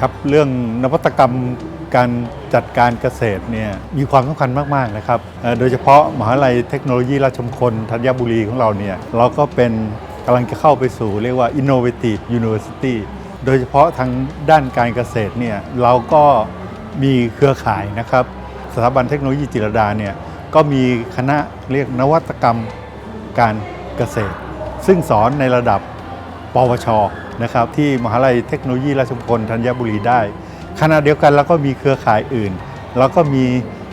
ครับเรื่องนวัตกรรมการจัดการเกษตรเนี่ยมีความสำคัญมาก ๆ นะครับ โดยเฉพาะมหาลัยเทคโนโลยีราชมงคลธัญบุรีของเราเนี่ยเราก็เป็นกำลังจะเข้าไปสู่เรียกว่า innovative university โดยเฉพาะทางด้านการเกษตรเนี่ยเราก็มีเครือข่ายนะครับ สถาบันเทคโนโลยีจิรดาเนี่ยก็มีคณะเรียกนวัตกรรมการเกษตร ซึ่งสอนในระดับปวช นะครับที่มหาลัยเทคโนโลยีราชมงคลธัญบุรีได้ ขณะเดียวกันเราก็มีเครือข่ายอื่น แล้วก็มี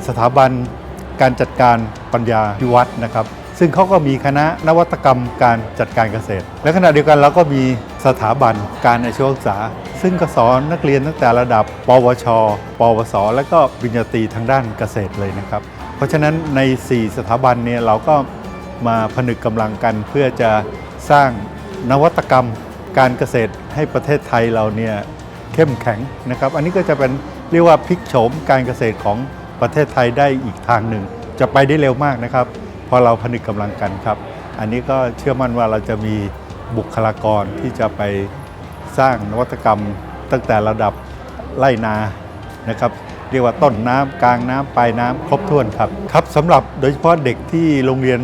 สถาบันการจัดการปัญญาพิวัฒน์นะครับ ซึ่งเขาก็มีคณะนวัตกรรมการจัดการเกษตร และขณะเดียวกันเราก็มีสถาบันการอาชีวศึกษา ซึ่งก็สอนนักเรียนตั้งแต่ระดับ ปวช ปวส และก็ปริญญาตรีทางด้านเกษตรเลยนะครับ เพราะฉะนั้นใน 4 สถาบันเนี่ยเราก็มาผนึกกำลังกันเพื่อจะสร้างนวัตกรรม การเกษตรให้ประเทศไทยเราเนี่ยเข้มแข็งนะครับ อันนี้ก็จะเป็นเรียกว่าพลิกโฉมการเกษตรของประเทศไทยได้อีกทางหนึ่ง จะไปได้เร็วมากนะครับ พอเราผนึกกำลังกันครับ อันนี้ก็เชื่อมั่นว่าเราจะมีบุคลากรที่จะไปสร้างนวัตกรรมตั้งแต่ระดับไร่นานะครับเรียกว่าต้นน้ำกลางน้ำปลายน้ำครบถ้วนครับครับสำหรับโดยเฉพาะเด็กที่โรงเรียน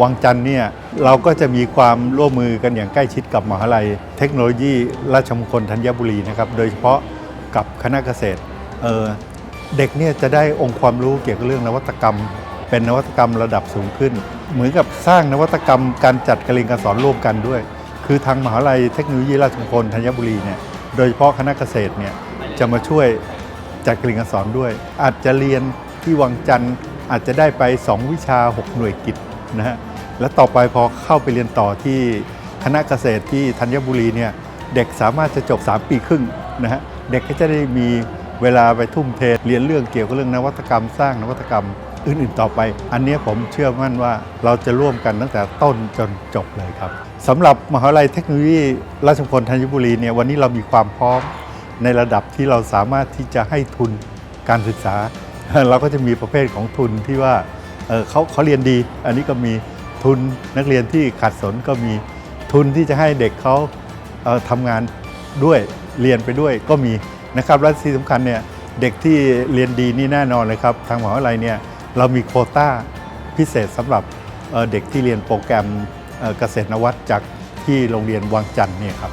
วังจันทร์เนี่ย เราก็จะมีความร่วมมือกันอย่างใกล้ชิดกับมหาลัย เทคโนโลยีราชมงคลธัญบุรีนะครับ โดยเฉพาะกับคณะเกษตรเเด็กเนี่ยจะได้องค์ความรู้เกี่ยวกับเรื่องนวัตกรรม เป็นนวัตกรรมระดับสูงขึ้น เหมือนกับสร้างนวัตกรรมการจัดการเรียนการสอนร่วมกันด้วย คือทางมหาลัยเทคโนโลยีราชมงคลธัญบุรีเนี่ยโดยเฉพาะคณะเกษตรเนี่ยจะมาช่วยจัดการเรียนการสอนด้วย อาจจะเรียนที่วังจันทร์อาจจะได้ไป 2 วิชา 6 หน่วยกิจนะฮะ และต่อไปพอเข้าไปเรียนต่อที่คณะเกษตรที่ธัญบุรีเนี่ยเด็กสามารถจะจบ 3 ปีครึ่งนะฮะเด็กก็จะได้มีเวลาไปทุ่มเทเรียนเรื่องเกี่ยวกับเรื่องนวัตกรรม สร้างนวัตกรรมอื่นๆต่อไป อันนี้ผมเชื่อมั่นว่าเราจะร่วมกันตั้งแต่ต้นจนจบเลยครับสำหรับมหาวิทยาลัยเทคโนโลยีราชมงคลธัญบุรีเนี่ยวันนี้เรามีความพร้อมในระดับที่เราสามารถที่จะให้ทุนการศึกษา เราก็จะมีประเภทของทุนที่ว่าเออเขาเขาเรียนดี อันนี้ก็มี ทุนนักเรียนที่ขัดสนก็มีทุนที่จะให้เด็กเขาเอ่อทำงานด้วยเรียนไปด้วยก็มีนะครับและที่สำคัญเนี่ยเด็กที่เรียนดีนี่แน่นอนเลยครับ ทางมหาวิทยาลัยเนี่ยเรามีโคต้าพิเศษสำหรับเด็กที่เรียนโปรแกรมเกษตรนวัตจากที่โรงเรียนวังจันทร์เนี่ยครับ